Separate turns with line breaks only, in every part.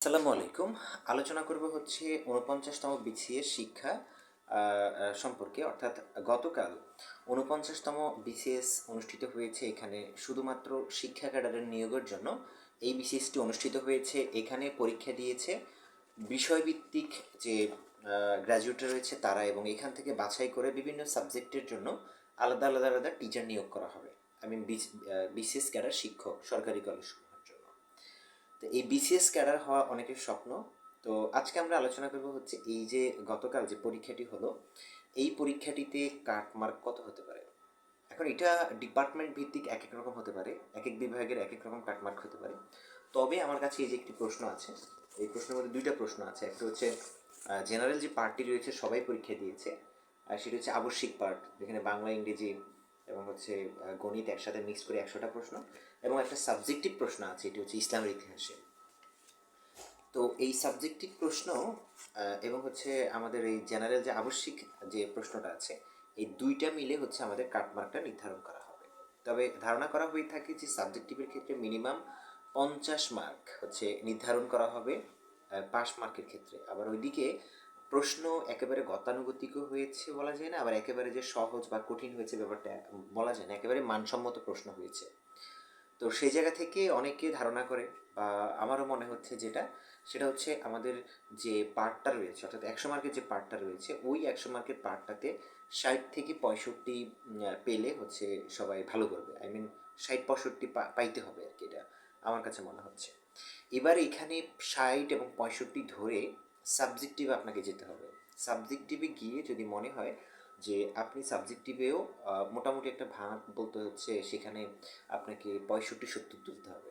আসসালামু আলাইকুম। আলোচনা করব হচ্ছে উনপঞ্চাশতম বিসিএস শিক্ষা সম্পর্কে। অর্থাৎ গতকাল উনপঞ্চাশতম বিসিএস অনুষ্ঠিত হয়েছে এখানে শুধুমাত্র শিক্ষা ক্যাডারের নিয়োগের জন্য। এই বিসিএসটি অনুষ্ঠিত হয়েছে, এখানে পরীক্ষা দিয়েছে। বিষয়ভিত্তিক যে গ্র্যাজুয়েট রয়েছে তারা এবং এখান থেকে বাছাই করে বিভিন্ন সাবজেক্টের জন্য আলাদা আলাদা আলাদা টিচার নিয়োগ করা হবে। আই মিন বিসিএস ক্যাডার শিক্ষক সরকারি জন্য তো এই বিসিএস ক্যাডার হওয়া অনেকের স্বপ্ন। তো আজকে আমরা আলোচনা করব হচ্ছে এই যে গতকাল যে পরীক্ষাটি হলো, এই পরীক্ষাটিতে কাট মার্ক কত হতে পারে? এখন এটা ডিপার্টমেন্ট ভিত্তিক এক এক রকম হতে পারে এক এক বিভাগের এক এক রকম কাট মার্ক হতে পারে। তবে আমার কাছে এই যে একটি প্রশ্ন আছে, এই প্রশ্নের মধ্যে দুইটা প্রশ্ন আছে। একটা হচ্ছে জেনারেল যে পার্টটি রয়েছে সবাই পরীক্ষা দিয়েছে, আর সেটা হচ্ছে আবশ্যিক পার্ট, যেখানে বাংলা, ইংরেজি এবং হচ্ছে গণিত একসাথে মিক্স করে একশোটা প্রশ্ন। এবং একটা সাবজেক্টিভ প্রশ্ন আছে, এটি হচ্ছে ইসলামের ইতিহাসে। তো এই সাবজেক্টিভ প্রশ্ন এবং হচ্ছে আমাদের এই জেনারেল যে আবশ্যিক যে প্রশ্নটা আছে, এই দুইটা মিলে হচ্ছে আমাদের কাটমার্কটা নির্ধারণ করা হবে। তবে ধারণা করা হয়ে থাকে যে সাবজেক্টিভের ক্ষেত্রে মিনিমাম পঞ্চাশ মার্ক হচ্ছে নির্ধারণ করা হবে পাস মার্কের ক্ষেত্রে। আবার ওইদিকে প্রশ্ন একেবারে গতানুগতিকও হয়েছে বলা যায় না, আবার একেবারে যে সহজ বা কঠিন হয়েছে ব্যাপারটা বলা যায় না, একেবারে মানসম্মত প্রশ্ন হয়েছে। তো সেই জায়গা থেকে অনেকে ধারণা করে বা আমারও মনে হচ্ছে যেটা, সেটা হচ্ছে আমাদের যে পার্টটা রয়েছে, অর্থাৎ একশো মার্কের যে পার্টটা রয়েছে, ওই একশো মার্কের পার্টটাতে ষাট থেকে পঁয়ষট্টি পেলে হচ্ছে সবাই ভালো করবে। আই মিন ষাট, পঁয়ষট্টি পাইতে হবে আর কি এটা আমার কাছে মনে হচ্ছে। এবার এখানে ষাট এবং পঁয়ষট্টি ধরে সাবজেক্টিভ আপনাকে যেতে হবে। সাবজেক্টিভে গিয়ে যদি মনে হয় যে আপনি সাবজেক্টিভেও মোটামুটি একটা ভাগ বলতে হচ্ছে সেখানে আপনাকে পঁয়ষট্টি, সত্তর তুলতে হবে।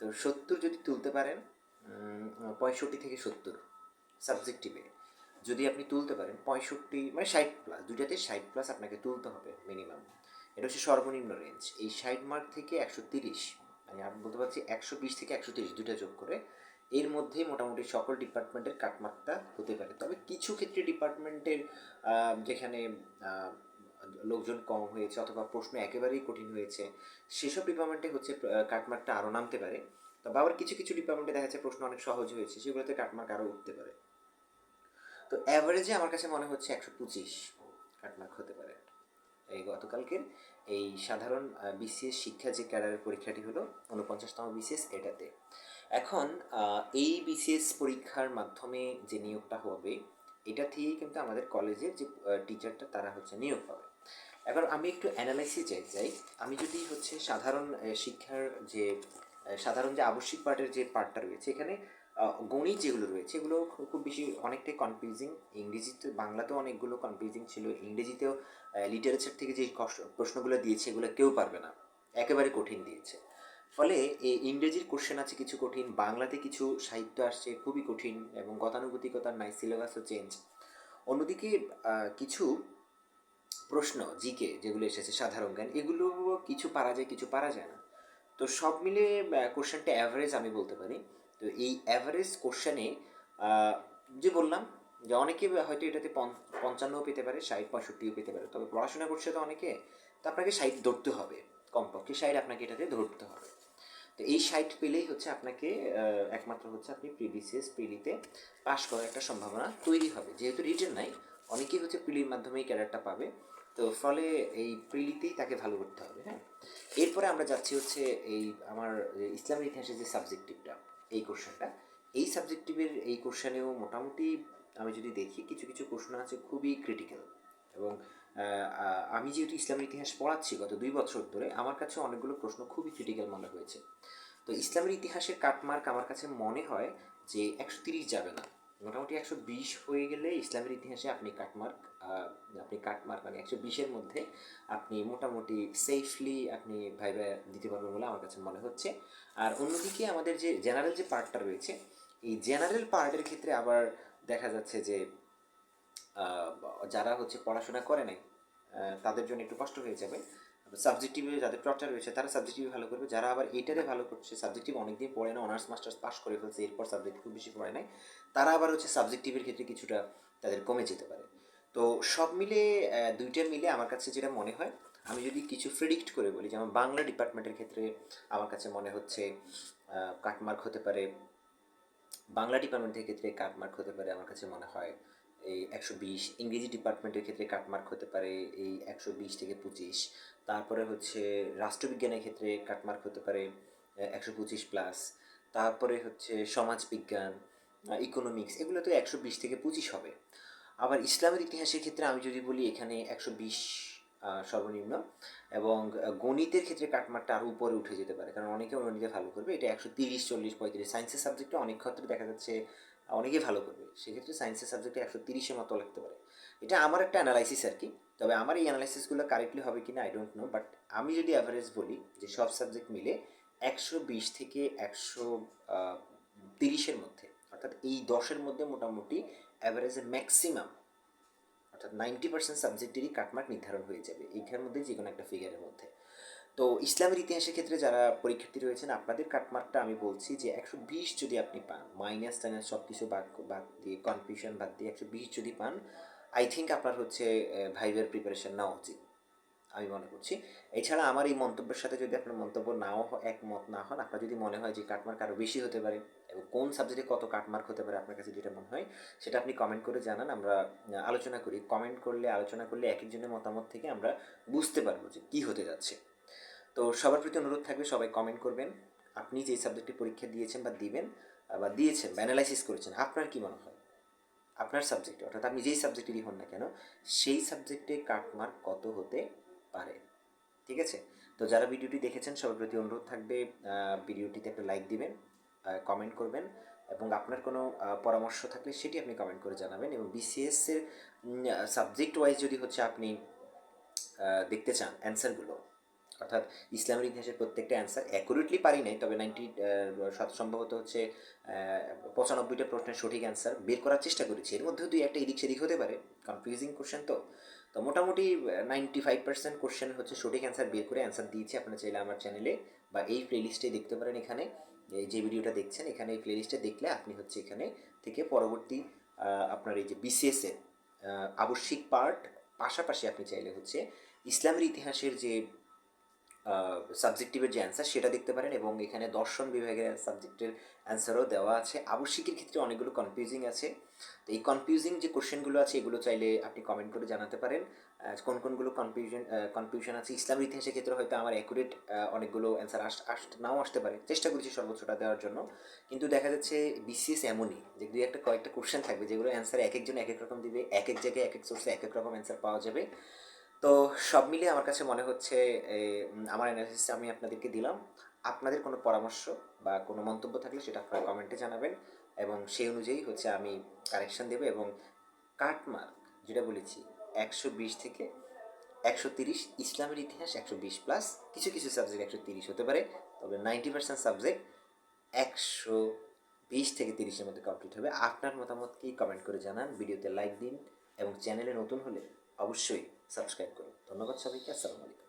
তো সত্তর যদি তুলতে পারেন পঁয়ষট্টি থেকে সত্তর সাবজেক্টিভে যদি আপনি তুলতে পারেন, পঁয়ষট্টি মানে ষাট প্লাস দুইটাতে ষাট প্লাস আপনাকে তুলতে হবে মিনিমাম এটা হচ্ছে সর্বনিম্ন রেঞ্জ এই ষাট মার্ক থেকে একশো তিরিশ মানে আমি বলতে পারছি একশো বিশ থেকে একশো তিরিশ, দুইটা যোগ করে এর মধ্যে মোটামুটি সকল ডিপার্টমেন্টের কাটমার্কটা হতে পারে। তবে কিছু ক্ষেত্রে ডিপার্টমেন্টের যেখানে লোকজন কম হয়েছে অথবা প্রশ্ন একেবারেই কঠিন হয়েছে, সেসব ডিপার্টমেন্টে হচ্ছে কাটমার্কটা আরও নামতে পারে। তবে আবার কিছু কিছু ডিপার্টমেন্টে দেখা যাচ্ছে প্রশ্ন অনেক সহজ হয়েছে, সেগুলোতে কাটমার্ক আরও উঠতে পারে। তো অ্যাভারেজে আমার কাছে মনে হচ্ছে একশো পঁচিশ কাটমার্ক হতে পারে। এই গতকালকের এই সাধারণ বিসিএস শিক্ষা যে ক্যাডারের পরীক্ষাটি হলো উনপঞ্চাশতম বিসিএস এটাতে। এখন এই বিসিএস পরীক্ষার মাধ্যমে যে নিয়োগটা হবে, এটা থেকেই কিন্তু আমাদের কলেজের যে টিচারটা তারা হচ্ছে নিয়োগ পাবে। এবার আমি একটু অ্যানালাইসিস যাই যাই। আমি যদি হচ্ছে সাধারণ শিক্ষার যে সাধারণ যে আবশ্যিক পার্টের যে পার্টটা রয়েছে, এখানে গণিত যেগুলো রয়েছে, এগুলো খুব বেশি অনেকটাই কনফিউজিং ইংরেজিতে, বাংলাতেও অনেকগুলো কনফিউজিং ছিল। ইংরেজিতেও লিটারেচার থেকে যে প্রশ্নগুলো দিয়েছে, এগুলো কেউ পারবে না। একেবারে কঠিন দিয়েছে। ফলে এই ইংরেজির কোশ্চেন আছে কিছু কঠিন, বাংলাতে কিছু সাহিত্য আসছে খুবই কঠিন এবং গতানুগতিকতার নাই সিলেবাসও চেঞ্জ অন্যদিকে কিছু প্রশ্ন জিকে যেগুলো এসেছে, সাধারণ জ্ঞান, এগুলো কিছু পারা যায়, কিছু পারা যায় না। তো সব মিলে কোশ্চেনটা অ্যাভারেজ আমি বলতে পারি। তো এই অ্যাভারেজ কোশ্চেনে যে বললাম যে অনেকে হয়তো এটাতে পঞ্চ- পঞ্চান্নও পেতে পারে, ষাট, পঁয়ষট্টিও পেতে পারে। তবে পড়াশোনা করছে তো অনেকে, তো আপনাকে ষাট ধরতে হবে। কমপক্ষে ষাট আপনাকে এটাতে ধরতে হবে। তো এই সাইট পেলেই হচ্ছে আপনাকে একমাত্র হচ্ছে আপনি প্রিভিসিএস প্রিলিতে পাশ করার একটা সম্ভাবনা তৈরি হবে। যেহেতু রিটেন নাই, অনেকেই হচ্ছে প্রিলির মাধ্যমেই ক্যাডারটা পাবে। তো ফলে এই প্রিলিতেই তাকে ভালো করতে হবে হ্যাঁ? এরপরে আমরা যাচ্ছি হচ্ছে এই আমার ইসলামের ইতিহাসের যে সাবজেক্টিভটা এই কোশ্চেনটা এই সাবজেক্টিভের এই কোশ্চেনেও মোটামুটি আমি যদি দেখি, কিছু কিছু প্রশ্ন আছে খুবই ক্রিটিক্যাল এবং আমি যেহেতু ইসলামের ইতিহাস পড়াচ্ছি গত দুই বছর ধরে, আমার কাছে অনেকগুলো প্রশ্ন খুবই ক্রিটিক্যাল মনে হয়েছে। তো ইসলামের ইতিহাসের কাটমার্ক আমার কাছে মনে হয় যে একশো তিরিশ যাবে না। মোটামুটি একশো বিশ হয়ে গেলে ইসলামের ইতিহাসে আপনি কাটমার্ক আপনি কাটমার্ক মানে একশো বিশের মধ্যে আপনি মোটামুটি সেফলি আপনি ভাইবা দিতে পারবেন বলে আমার কাছে মনে হচ্ছে। আর অন্যদিকে আমাদের যে জেনারেল যে পার্টটা রয়েছে, এই জেনারেল পার্টের ক্ষেত্রে আবার দেখা যাচ্ছে যে যারা হচ্ছে পড়াশোনা করে নাই তাদের জন্য একটু কষ্ট হয়ে যাবে। সাবজেক্টিভে যাদের টর্চার রয়েছে, তারা সাবজেক্টিভে ভালো করবে। যারা আবার এটারে ভালো করছে সাবজেক্টিভ অনেকদিন পড়ে না অনার্স মাস্টার্স পাস করে ফেলছে, এরপর সাবজেক্ট খুব বেশি পড়ে নাই, তারা আবার হচ্ছে সাবজেক্টিভের ক্ষেত্রে কিছুটা তাদের কমে যেতে পারে। তো সব মিলে দুইটা মিলে আমার কাছে যেটা মনে হয়, আমি যদি কিছু প্রেডিক্ট করে বলি, যেমন বাংলা ডিপার্টমেন্টের ক্ষেত্রে আমার কাছে মনে হচ্ছে কাটমার্ক হতে পারে, বাংলা ডিপার্টমেন্টের ক্ষেত্রে কাটমার্ক হতে পারে, আমার কাছে মনে হয় এই একশো বিশ ইংরেজি ডিপার্টমেন্টের ক্ষেত্রে কাটমার্ক হতে পারে এই একশো বিশ থেকে পঁচিশ। তারপরে হচ্ছে রাষ্ট্রবিজ্ঞানের ক্ষেত্রে কাটমার্ক হতে পারে একশো পঁচিশ প্লাস তারপরে হচ্ছে সমাজবিজ্ঞান ইকোনমিক্স এগুলো তো একশো বিশ থেকে পঁচিশ হবে। আবার ইসলামের ইতিহাসের ক্ষেত্রে আমি যদি বলি, এখানে একশো বিশ সর্বনিম্ন এবং গণিতের ক্ষেত্রে কাটমার্কটা আরও উপরে উঠে যেতে পারে। কারণ অনেকে গণিতে ভালো করবে, এটা একশো তিরিশ, চল্লিশ, পঁয়ত্রিশ। সায়েন্সের সাবজেক্টে অনেক ক্ষেত্রে দেখা যাচ্ছে অনেকেই ভালো করবে। সেক্ষেত্রে সায়েন্সের সাবজেক্টে একশো তিরিশের মতো লাগতে পারে। এটা আমার একটা অ্যানালাইসিস আর কি। তবে আমার এই অ্যানালাইসিসগুলো কারেক্টলি হবে কি না আই ডোন্ট নো বাট আমি যদি অ্যাভারেজ বলি যে সব সাবজেক্ট মিলে একশো বিশ থেকে একশো তিরিশের মধ্যে, অর্থাৎ এই দশের মধ্যে মোটামুটি অ্যাভারেজে ম্যাক্সিমাম অর্থাৎ নাইনটি পার্সেন্ট সাবজেক্টেরই কাটমার্ক নির্ধারণ হয়ে যাবে এইখানের মধ্যে যে কোনো একটা ফিগারের মধ্যে। তো ইসলামের ইতিহাসের ক্ষেত্রে যারা পরীক্ষার্থী রয়েছেন, আপনাদের কাটমার্কটা আমি বলছি যে একশো বিশ যদি আপনি পান মাইনাস টাইনাস সব কিছু বাদ বাদ দিয়ে কনফিউশন বাদ দিয়ে একশো বিশ যদি পান আই থিঙ্ক আপনার হচ্ছে ভাইভের প্রিপারেশন নেওয়া উচিত, আমি মনে করছি। এছাড়া আমার এই মন্তব্যের সাথে যদি আপনার মন্তব্য নাও একমত না হন, আপনার যদি মনে হয় যে কাটমার্ক আরও বেশি হতে পারে এবং কোন সাবজেক্টে কত কাটমার্ক হতে পারে আপনার কাছে যেটা মনে হয়, সেটা আপনি কমেন্ট করে জানান, আমরা আলোচনা করি। কমেন্ট করলে, আলোচনা করলে এক একজনের মতামত থেকে আমরা বুঝতে পারব যে কী হতে যাচ্ছে। তো সবার প্রতি অনুরোধ থাকবে সবাই কমেন্ট করবেন। আপনি যেই সাবজেক্টে পরীক্ষা দিয়েছেন বা দিবেন বা দিয়েছেন, বা অ্যানালাইসিস করেছেন, আপনার কি মনে হয়? আপনার সাবজেক্টে অর্থাৎ আপনি যেই সাবজেক্টেরই হন না কেন, সেই সাবজেক্টে কাটমার্ক কত হতে পারে? ঠিক আছে? তো যারা ভিডিওটি দেখেছেন, সবার প্রতি অনুরোধ থাকবে ভিডিওটিতে একটা লাইক দিবেন কমেন্ট করবেন এবং আপনার কোনো পরামর্শ থাকলে সেটি আপনি কমেন্ট করে জানাবেন এবং বিসিএস এর সাবজেক্ট ওয়াইজ যদি হচ্ছে আপনি দেখতে চান অ্যান্সারগুলো অর্থাৎ ইসলামের ইতিহাসের প্রত্যেকটা অ্যান্সার অ্যাকুরেটলি পারি নাই তবে নাইনটি সম্ভবত হচ্ছে পঁচানব্বইটা প্রশ্নের সঠিক অ্যান্সার বের করার চেষ্টা করেছি। এর মধ্যেও দুই একটা এদিক সেদিক হতে পারে কনফিউজিং কোশ্চেন তো। তো মোটামুটি নাইনটি ফাইভ পার্সেন্ট কোশ্চেন হচ্ছে সঠিক অ্যান্সার বের করে অ্যান্সার দিয়েছি। আপনারা চাইলে আমার চ্যানেলে বা এই প্লেলিস্টে দেখতে পারেন এখানে। যে ভিডিওটা দেখছেন এখানে এই প্লেলিস্টে দেখলে আপনি হচ্ছে এখানে থেকে পরবর্তী আপনার এই যে বিসিএস এর আহ, আবশ্যিক পার্ট পাশাপাশি আপনি চাইলে হচ্ছে ইসলামের ইতিহাসের যে সাবজেক্টিভের যে অ্যান্সার সেটা দেখতে পারেন এবং এখানে দর্শন বিভাগের সাবজেক্টের অ্যান্সারও দেওয়া আছে। আবশ্যিকের ক্ষেত্রে অনেকগুলো কনফিউজিং আছে। তো এই কনফিউজিং যে কোশ্চেনগুলো আছে, এগুলো চাইলে আপনি কমেন্ট করে জানাতে পারেন। কোন কোনগুলো কনফিউশন কনফিউশন আছে? ইসলামের ইতিহাসের ক্ষেত্রে হয়তো আমার অ্যাকুরেট অনেকগুলো অ্যান্সার আস আসতে নাও আসতে পারে। চেষ্টা করছি সর্বোচ্চটা দেওয়ার জন্য। কিন্তু দেখা যাচ্ছে বিসিএস এমনই যে দুই একটা কয়েকটা কোশ্চেন থাকবে যেগুলো অ্যান্সার এক একজন এক এক রকম দিবে এক এক জায়গায় এক এক সোর্সে এক এক রকম অ্যান্সার পাওয়া যাবে। তো সব মিলিয়ে আমার কাছে মনে হচ্ছে আমার অ্যানালিসিসটা আমি আপনাদেরকে দিলাম। আপনাদের কোনো পরামর্শ বা কোনো মন্তব্য থাকলে সেটা আপনারা কমেন্টে জানাবেন এবং সেই অনুযায়ী হচ্ছে আমি কারেকশন দেবো এবং কাটমার্ক যেটা বলেছি, একশো বিশ থেকে একশো তিরিশ ইসলামের ইতিহাস একশো বিশ প্লাস কিছু কিছু সাবজেক্ট একশো তিরিশ হতে পারে, তবে নাইনটি পার্সেন্ট সাবজেক্ট একশো বিশ থেকে তিরিশের মধ্যে কমপ্লিট হবে। আপনার মতামতকেই কমেন্ট করে জানান, ভিডিওতে লাইক দিন এবং চ্যানেলে নতুন হলে অবশ্যই সাবস্ক্রাইব করুন। ধন্যবাদ সবাইকে আসসালামু আলাইকুম।